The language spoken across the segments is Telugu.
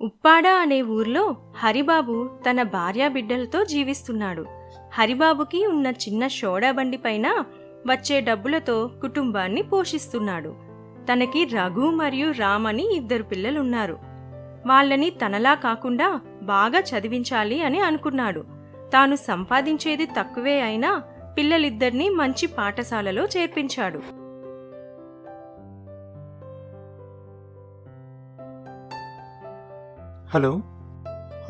ఉప్పాడ అనే ఊర్లో హరిబాబు తన భార్యా బిడ్డలతో జీవిస్తున్నాడు. హరిబాబుకి ఉన్న చిన్న షోడా బండి పైన వచ్చే డబ్బులతో కుటుంబాన్ని పోషిస్తున్నాడు. తనకి రఘు మరియు రామ్ అని ఇద్దరు పిల్లలున్నారు. వాళ్ళని తనలా కాకుండా బాగా చదివించాలి అని అనుకున్నాడు. తాను సంపాదించేది తక్కువే అయినా పిల్లలిద్దరినీ మంచి పాఠశాలలో చేర్పించాడు. హలో?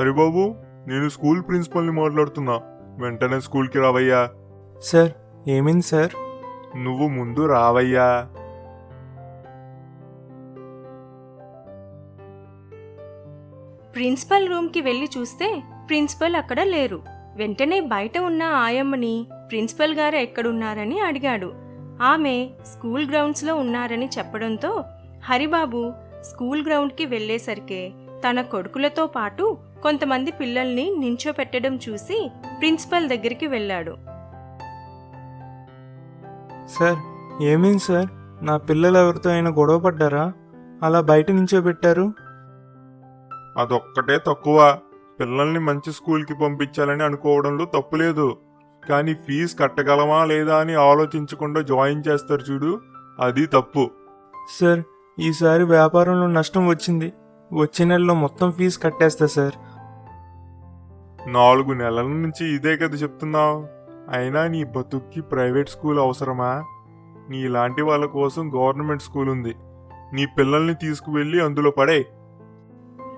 హరిబాబు నేను స్కూల్ ప్రిన్సిపల్ని మాట్లాడుతున్నా. వెంటనే స్కూల్కి రావయ్యా. సార్ ఏమైంది సార్? నువ్వు ముందు రావయ్యా. ప్రిన్సిపల్ రూమ్కి వెళ్ళి చూస్తే ప్రిన్సిపల్ అక్కడ లేరు. వెంటనే బయట ఉన్న ఆయమ్మని ప్రిన్సిపల్ గారు ఎక్కడున్నారని అడిగాడు. ఆమె స్కూల్ గ్రౌండ్స్లో ఉన్నారని చెప్పడంతో హరిబాబు స్కూల్ గ్రౌండ్కి వెళ్ళేసరికే తన కొడుకులతో పాటు కొంతమంది పిల్లల్ని నించోపెట్టడం చూసి ప్రిన్సిపల్ దగ్గరికి వెళ్ళాడు. సార్ ఏమైంది సార్? నా పిల్లలు ఎవరితో అయినా గొడవ పడ్డారా? అలా బయట నించోబెట్టారు? అదొక్కటే తక్కువ. పిల్లల్ని మంచి స్కూల్కి పంపించాలని అనుకోవడంలో తప్పులేదు. కానీ ఫీజు కట్టగలమా లేదా అని ఆలోచించకుండా జాయిన్ చేస్తారు చూడు అది తప్పు. సార్ ఈసారి వ్యాపారంలో నష్టం వచ్చింది. వచ్చే నెలలో మొత్తం ఫీజు కట్టేస్తా సార్. నాలుగు నెలల నుంచి ఇదే కదా చెప్తున్నావు. అయినా నీ బతుక్కి ప్రైవేట్ స్కూల్ అవసరమా? నీలాంటి వాళ్ళ కోసం గవర్నమెంట్ స్కూల్ ఉంది. నీ పిల్లల్ని తీసుకువెళ్ళి అందులో పడే.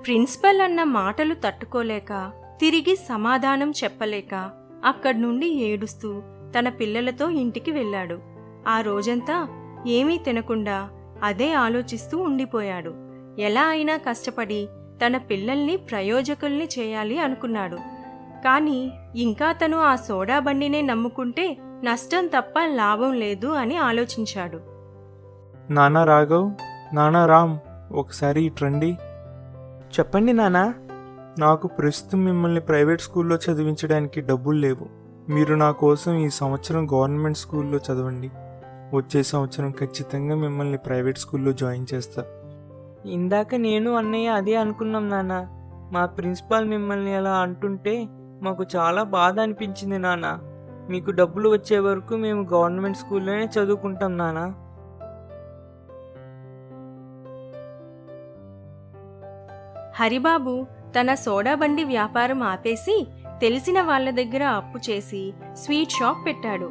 ప్రిన్సిపల్ అన్న మాటలు తట్టుకోలేక తిరిగి సమాధానం చెప్పలేక అక్కడి నుండి ఏడుస్తూ తన పిల్లలతో ఇంటికి వెళ్ళాడు. ఆ రోజంతా ఏమీ తినకుండా అదే ఆలోచిస్తూ ఉండిపోయాడు. ఎలా అయినా కష్టపడి తన పిల్లల్ని ప్రయోజకుల్ని చేయాలి అనుకున్నాడు. కానీ ఇంకా తను ఆ సోడా బండినే నమ్ముకుంటే నష్టం తప్ప లాభం లేదు అని ఆలోచించాడు. నానా రాఘవ్ నానా రామ్ ఒకసారి ఇట్రండి. చెప్పండి నానా. నాకు ప్రస్తుతం మిమ్మల్ని ప్రైవేట్ స్కూల్లో చదివించడానికి డబ్బులు లేవు. మీరు నా కోసం ఈ సంవత్సరం గవర్నమెంట్ స్కూల్లో చదవండి. వచ్చే సంవత్సరం ఖచ్చితంగా మిమ్మల్ని ప్రైవేట్ స్కూల్లో జాయిన్ చేస్తా. ఇందాక నేను అన్నయ్య అదే అనుకున్నాం నాన్న. మా ప్రిన్సిపాల్ మిమ్మల్ని అలా అంటుంటే మాకు చాలా బాధ అనిపించింది నాన్న. మీకు డబ్బులు వచ్చే వరకు మేము గవర్నమెంట్ స్కూల్లోనే చదువుకుంటాం నాన్న. హరిబాబు తన సోడా బండి వ్యాపారం ఆపేసి తెలిసిన వాళ్ళ దగ్గర అప్పు చేసి స్వీట్ షాప్ పెట్టాడు.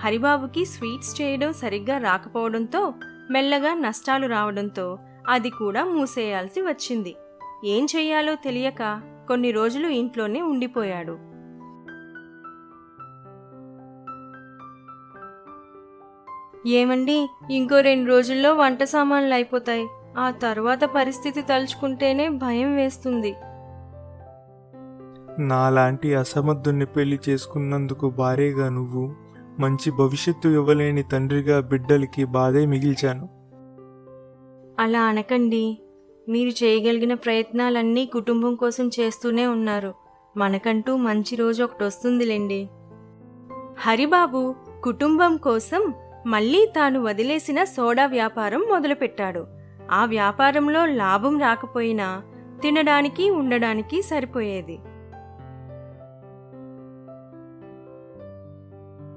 హరిబాబుకి స్వీట్స్ చేయడం సరిగ్గా రాకపోవడంతో మెల్లగా నష్టాలు రావడంతో అది కూడా మూసేయాల్సి వచ్చింది. ఏం చెయ్యాలో తెలియక కొన్ని రోజులు ఇంట్లోనే ఉండిపోయాడు. ఏమండి ఇంకో రెండు రోజుల్లో వంట సామాన్లు అయిపోతాయి. ఆ తర్వాత పరిస్థితి తలుచుకుంటేనే భయం వేస్తుంది. నాలాంటి అసమర్థుణ్ణి పెళ్ళి చేసుకున్నందుకు భారీగా నువ్వు మంచి భవిష్యత్తు ఇవ్వలేని తండ్రిగా బిడ్డలకి బాధే మిగిల్చాను. అలా అనకండి. మీరు చేయగలిగిన ప్రయత్నాలన్నీ కుటుంబం కోసం చేస్తూనే ఉన్నారు. మనకంటూ మంచి రోజు ఒకటి వస్తుందిలేండి. హరిబాబు కుటుంబం కోసం మళ్ళీ తాను వదిలేసిన సోడా వ్యాపారం మొదలుపెట్టాడు. ఆ వ్యాపారంలో లాభం రాకపోయినా తినడానికి ఉండడానికి సరిపోయేది.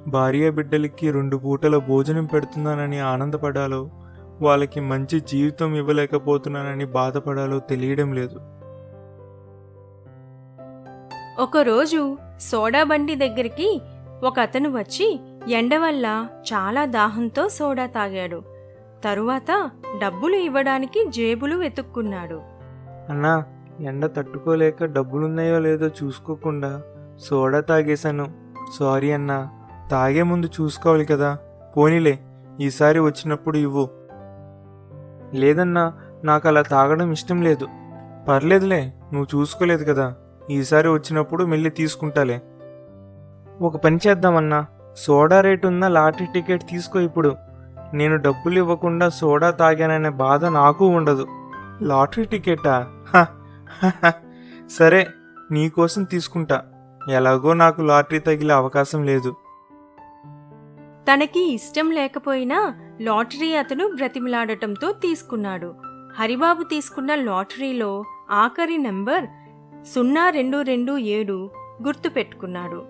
భార్య బిడ్డలకి రెండు పూటల భోజనం పెడుతున్నానని ఆనందపడాలో? వాళ్ళకి మంచి జీవితం ఇవ్వలేకపోతున్నానని బాధపడాలో తెలియడం లేదు. ఒకరోజు సోడా బండి దగ్గరికి ఒక అతను వచ్చి ఎండ వల్ల చాలా దాహంతో సోడా తాగాడు. తరువాత డబ్బులు ఇవ్వడానికి జేబులు వెతుక్కున్నాడు. అన్నా ఎండ తట్టుకోలేక డబ్బులున్నాయో లేదో చూసుకోకుండా సోడా తాగేశాను. సారీ అన్నా తాగే ముందు చూసుకోవాలి కదా. పోనీలే ఈసారి వచ్చినప్పుడు ఇవ్వు. లేదన్నా నాకు అలా తాగడం ఇష్టం లేదు. పర్లేదులే నువ్వు చూసుకోలేదు కదా. ఈసారి వచ్చినప్పుడు మెల్లి తీసుకుంటాలే. ఒక పని చేద్దామన్నా సోడా రేటు ఉన్న లాటరీ టికెట్ తీసుకో ఇప్పుడు. నేను డబ్బులు ఇవ్వకుండా సోడా తాగాననే బాధ నాకు ఉండదు. లాటరీ టికెటా? సరే నీకోసం తీసుకుంటా. ఎలాగో నాకు లాటరీ తగిలే అవకాశం లేదు. తనకి ఇష్టం లేకపోయినా లాటరీ అతను బ్రతిమిలాడటంతో తీసుకున్నాడు. హరిబాబు తీసుకున్న లాటరీలో ఆఖరి నెంబర్ సున్నా రెండు రెండు ఏడు గుర్తుపెట్టుకున్నాడు.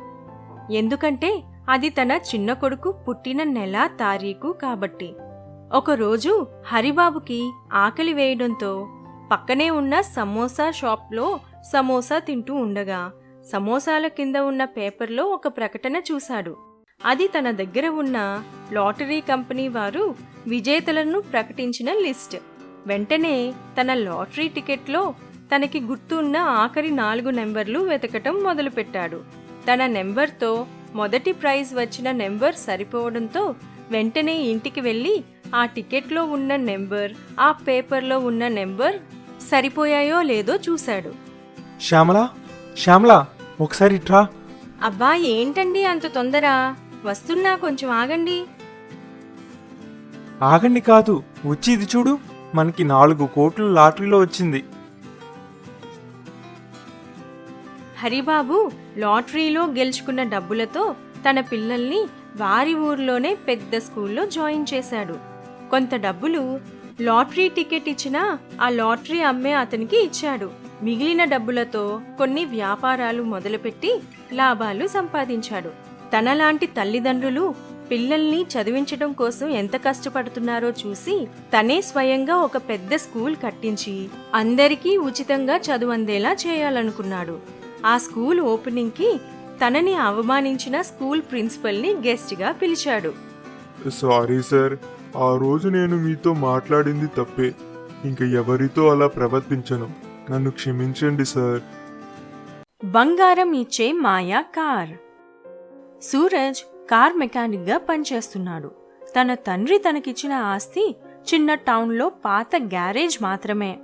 ఎందుకంటే అది తన చిన్న కొడుకు పుట్టిన నెల తారీఖు కాబట్టి. ఒకరోజు హరిబాబుకి ఆకలి వేయడంతో పక్కనే ఉన్న సమోసా షాప్లో సమోసా తింటూ ఉండగా సమోసాల కింద ఉన్న పేపర్లో ఒక ప్రకటన చూశాడు. అది తన దగ్గర ఉన్న లాటరీ కంపెనీ వారు విజేతలను ప్రకటించిన లిస్ట్. వెంటనే తన లాటరీ టికెట్లో తనకి గుర్తున్న ఆఖరి నాలుగు నెంబర్లు వెతకటం మొదలుపెట్టాడు. తన నెంబర్తో మొదటి ప్రైజ్ వచ్చిన నెంబర్ సరిపోవడంతో వెంటనే ఇంటికి వెళ్ళి ఆ టికెట్లో ఉన్న నెంబర్ ఆ పేపర్లో ఉన్న నెంబర్ సరిపోయాయో లేదో చూశాడు. శ్యామల శ్యామల ఒకసారి ఇట్రా. అబ్బా ఏంటండి అంత తొందర? వస్తున్నా కొంచెం ఆగండి. ఆగండి కాదు వచ్చి ఇది చూడు మనకి నాలుగు కోట్లు లాటరీలో వచ్చింది. హరిబాబు లాటరీలో గెలుచుకున్న డబ్బులతో తన పిల్లల్ని వారి ఊర్లోనే పెద్ద స్కూల్లో జాయిన్ చేశాడు. కొంత డబ్బులు లాటరీ టికెట్ ఇచ్చినా ఆ లాటరీ అమ్మే అతనికి ఇచ్చాడు. మిగిలిన డబ్బులతో కొన్ని వ్యాపారాలు మొదలుపెట్టి లాభాలు సంపాదించాడు. తనలాంటి తల్లిదండ్రులు పిల్లల్ని చదివించడం కోసం ఎంత కష్టపడుతున్నారో చూసి తనే స్వయంగా ఒక పెద్ద స్కూల్ కట్టించి అందరికీ ఉచితంగా చదువు అందేలా చేయాలనుకున్నాడు. ఆ స్కూల్ ఓపెనింగ్కి తనని అవమానించిన స్కూల్ ప్రిన్సిపల్ని గెస్ట్గా పిలిచాడు. సారీ సార్ ఆ రోజు నేను మీతో మాట్లాడింది తప్పే. ఇంక ఎవరితో అలా ప్రవర్తించను? నన్ను క్షమించండి సార్. బంగారం ఇచ్చే మాయా కార్. సూరజ్ కార్ మెకానిక్గా పనిచేస్తున్నాడు. తన తండ్రి తనకిచ్చిన ఆస్తి చిన్న టౌన్లో పాత గ్యారేజ్ మాత్రమే.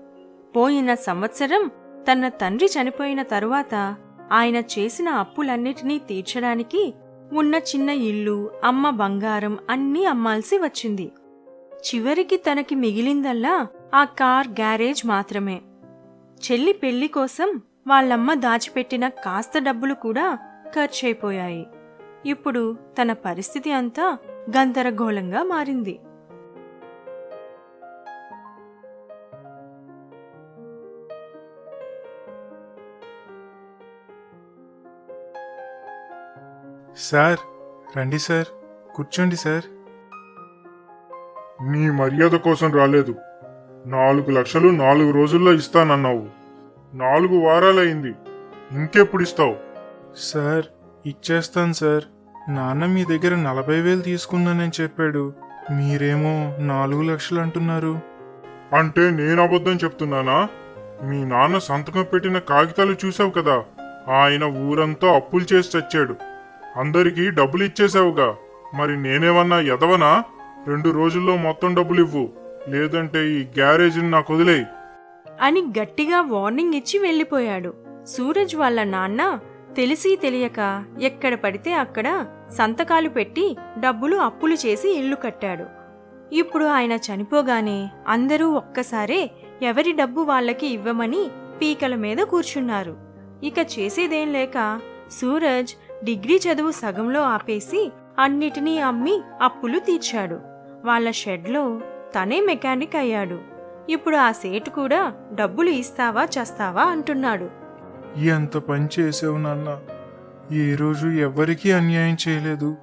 పోయిన సంవత్సరం తన తండ్రి చనిపోయిన తరువాత ఆయన చేసిన అప్పులన్నిటినీ తీర్చడానికి ఉన్న చిన్న ఇల్లు అమ్మ బంగారం అన్నీ అమ్మాల్సి వచ్చింది. చివరికి తనకి మిగిలిందల్లా ఆ కార్ గ్యారేజ్ మాత్రమే. చెల్లి పెళ్ళి కోసం వాళ్ళమ్మ దాచిపెట్టిన కాస్త డబ్బులు కూడా ఖర్చయిపోయాయి ఇప్పుడు తన పరిస్థితి అంతా గందరగోళంగా మారింది. సార్ రండి సార్. కూర్చోండి సార్. నీ మర్యాద కోసం రాలేదు. నాలుగు లక్షలు నాలుగు రోజుల్లో ఇస్తానన్నావు. నాలుగు వారాలైంది. ఇంకెప్పుడు ఇస్తావు? సార్ ఇచ్చేస్తాను సార్. నాన్న మీ దగ్గర నలభై వేలు తీసుకున్నానని చెప్పాడు. మీరేమో నాలుగు లక్షలు అంటున్నారు. అంటే నేను అబద్ధం చెప్తున్నానా? మీ నాన్న సంతకం పెట్టిన కాగితాలు చూసావు కదా? ఆయన ఊరంతా అప్పులు చేసి చచ్చాడు. అందరికీ డబ్బులు ఇచ్చేసావుగా. మరి నేనేమన్నా ఎదవనా రెండు రోజుల్లో మొత్తం డబ్బులు ఇవ్వు. లేదంటే ఈ గ్యారేజీని నాకు వదిలేయి. అని గట్టిగా వార్నింగ్ ఇచ్చి వెళ్ళిపోయాడు. సూరజ్ వాళ్ళ నాన్న తెలిసి తెలియక ఎక్కడ పడితే అక్కడ సంతకాలు పెట్టి డబ్బులు అప్పులు చేసి ఇల్లు కట్టాడు. ఇప్పుడు ఆయన చనిపోగానే అందరూ ఒక్కసారే ఎవరి డబ్బు వాళ్ళకి ఇవ్వమని పీకల మీద కూర్చున్నారు. ఇక చేసేదేం లేక సూరజ్ డిగ్రీ చదువు సగంలో ఆపేసి అన్నిటినీ అమ్మి అప్పులు తీర్చాడు. వాళ్ళ షెడ్లో తనే మెకానిక్ అయ్యాడు. ఇప్పుడు ఆ సేటు కూడా డబ్బులు ఇస్తావా చస్తావా అంటున్నాడు. ఎంత పని చేసావు నాన్న? ఏ రోజు ఎవ్వరికీ అన్యాయం చేయలేదు.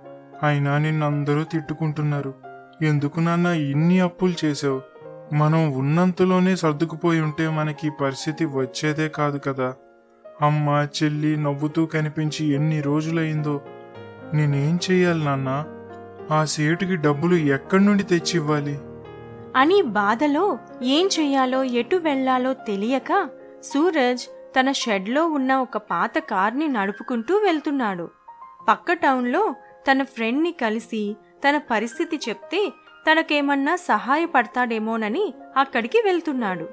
అయినా నిన్నందరూ తిట్టుకుంటున్నారు. ఎందుకు నాన్న ఇన్ని అప్పులు చేసావు? మనం ఉన్నంతలోనే సర్దుకుపోయి ఉంటే మనకి పరిస్థితి వచ్చేదే కాదు కదా. అమ్మ చెల్లి నవ్వుతూ కనిపించి ఎన్ని రోజులైందో నేనేం చెయ్యాలి నాన్న? ఆ సేటుకి డబ్బులు ఎక్కడి నుండి తెచ్చివ్వాలి? అని బాధలో ఏం చెయ్యాలో ఎటు వెళ్ళాలో తెలియక సూరజ్ తన షెడ్లో ఉన్న ఒక పాత కార్ని నడుపుకుంటూ వెళ్తున్నాడు. పక్క టౌన్లో తన ఫ్రెండ్ని కలిసి తన పరిస్థితి చెప్తే తనకేమన్నా సహాయపడతాడేమోనని అక్కడికి వెళ్తున్నాడు.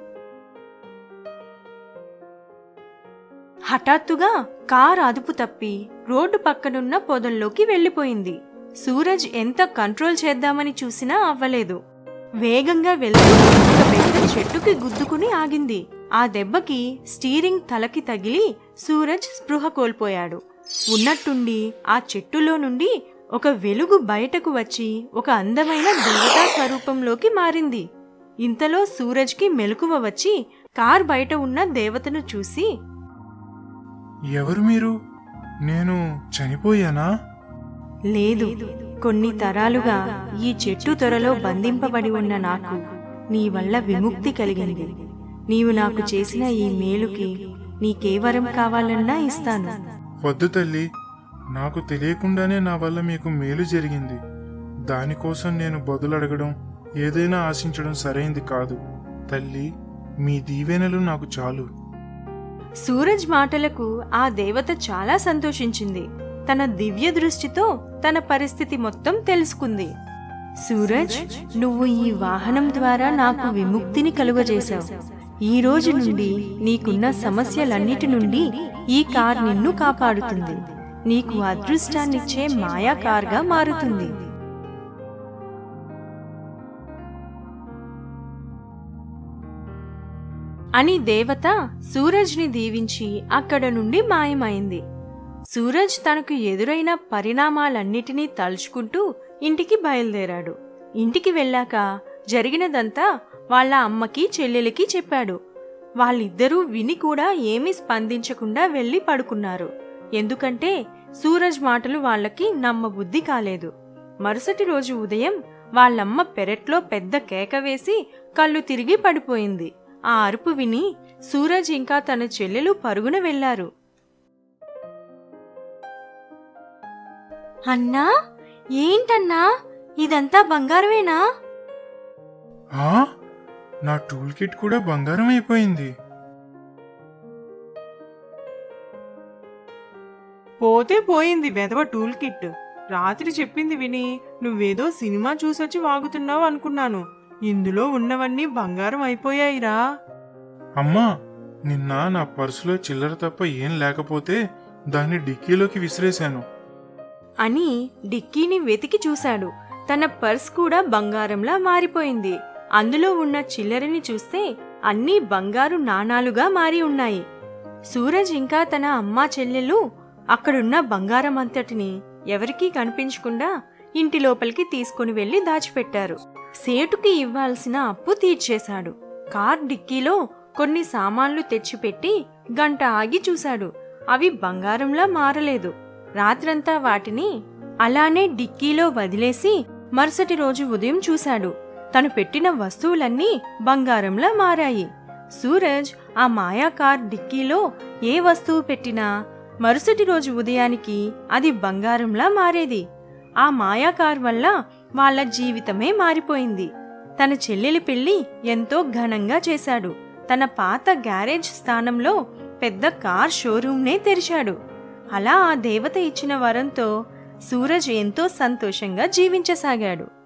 హఠాత్తుగా కార్ అదుపు తప్పి రోడ్డు పక్కనున్న పొదల్లోకి వెళ్ళిపోయింది. సూరజ్ ఎంత కంట్రోల్ చేద్దామని చూసినా అవ్వలేదు. వేగంగా వెళ్తూ ఒక పెద్ద చెట్టుకి గుద్దుకుని ఆగింది. ఆ దెబ్బకి స్టీరింగ్ తలకి తగిలి సూరజ్ స్పృహ కోల్పోయాడు. ఉన్నట్టుండి ఆ చెట్టులో నుండి ఒక వెలుగు బయటకు వచ్చి ఒక అందమైన దేవతా స్వరూపంలోకి మారింది. ఇంతలో సూరజ్కి మెలకువ వచ్చి కార్ బయట ఉన్న దేవతను చూసి ఎవరు మీరు? నేను చనిపోయానా? లేదు కొన్ని తరాలుగా ఈ చెట్టు త్వరలో బంధింపబడి ఉన్న నాకు నీ వల్ల విముక్తి కలిగింది. నీవు నాకు చేసిన ఈ మేలుకి నీకేవరం కావాలన్నా ఇస్తాను. వద్దు తల్లి నాకు తెలియకుండానే నా వల్ల మీకు మేలు జరిగింది. దానికోసం నేను బదులు అడగడం ఏదైనా ఆశించడం సరైంది కాదు. తల్లి మీ దీవెనలు నాకు చాలు. సూరజ్ మాటలకు ఆ దేవత చాలా సంతోషించింది. తన దివ్య దృష్టితో తన పరిస్థితి మొత్తం తెలుసుకుంది. సూరజ్ నువ్వు ఈ వాహనం ద్వారా నాకు విముక్తిని కలుగజేశావు. ఈ రోజు నుండి నీకున్న సమస్యలన్నిటి నుండి ఈ కార్ నిన్ను కాపాడుతుంది. నీకు అదృష్టాన్నిచ్చే మాయా కార్గా మారుతుంది. అని దేవత సూరజ్ని దీవించి అక్కడ నుండి మాయమైంది. సూరజ్ తనకు ఎదురైన పరిణామాలన్నిటినీ తలుచుకుంటూ ఇంటికి బయలుదేరాడు. ఇంటికి వెళ్ళాక జరిగినదంతా వాళ్ళ అమ్మకి చెల్లెలికి చెప్పాడు. వాళ్ళిద్దరూ విని కూడా ఏమీ స్పందించకుండా వెళ్ళి పడుకున్నారు. ఎందుకంటే సూరజ్ మాటలు వాళ్ళకి నమ్మబుద్ధి కాలేదు. మరుసటి రోజు ఉదయం వాళ్ళమ్మ పెరట్లో పెద్ద కేక వేసి కళ్ళు తిరిగి పడిపోయింది. ఆ అరుపు విని సూరజ్ ఇంకా తన చెల్లెలు పరుగున వెళ్ళారు. అన్నా ఏంటన్నా? ఇదంతా బంగారమేనా? నా టూల్ కిట్ కూడా బంగారం అయిపోయింది. పోతే పోయింది వెధవ టూల్ కిట్. రాత్రి చెప్పింది విని నువ్వేదో సినిమా చూసొచ్చి వాగుతున్నావు అనుకున్నాను. ఇందులో ఉన్నవన్నీ బంగారం అయిపోయాయిరా. అమ్మా నిన్న నా పర్సులో చిల్లర తప్ప ఏం లేకపోతే దాన్ని డిక్కీలోకి విసిరేశాను. అని డిక్కీని వెతికి చూశాడు. తన పర్స్ కూడా బంగారంలా మారిపోయింది. అందులో ఉన్న చిల్లరని చూస్తే అన్నీ బంగారు నాణాలుగా మారి ఉన్నాయి. సూరజ్ ఇంకా తన అమ్మా చెల్లెలు అక్కడున్న బంగారం అంతటిని ఎవరికీ కనిపించకుండా ఇంటి లోపలికి తీసుకుని వెళ్ళి దాచిపెట్టారు. సేటుకి ఇవ్వాల్సిన అప్పు తీర్చేశాడు. కార్ డిక్కీలో కొన్ని సామాన్లు తెచ్చిపెట్టి గంట ఆగి చూశాడు. అవి బంగారంలా మారలేదు. రాత్రంతా వాటిని అలానే డిక్కీలో వదిలేసి మరుసటి రోజు ఉదయం చూశాడు. తను పెట్టిన వస్తువులన్నీ బంగారంలా మారాయి. సూరజ్ ఆ మాయా కార్ డిక్కీలో ఏ వస్తువు పెట్టినా మరుసటి రోజు ఉదయానికి అది బంగారంలా మారేది. ఆ మాయా కార్ వల్ల వాళ్ళ జీవితమే మారిపోయింది. తన చెల్లెలి పెళ్ళి ఎంతో ఘనంగా చేశాడు. తన పాత గ్యారేజ్ స్థానంలో పెద్ద కార్ షోరూమ్నే తెరిచాడు. అలా ఆ దేవత ఇచ్చిన వరంతో సూరజ్ ఎంతో సంతోషంగా జీవించసాగాడు.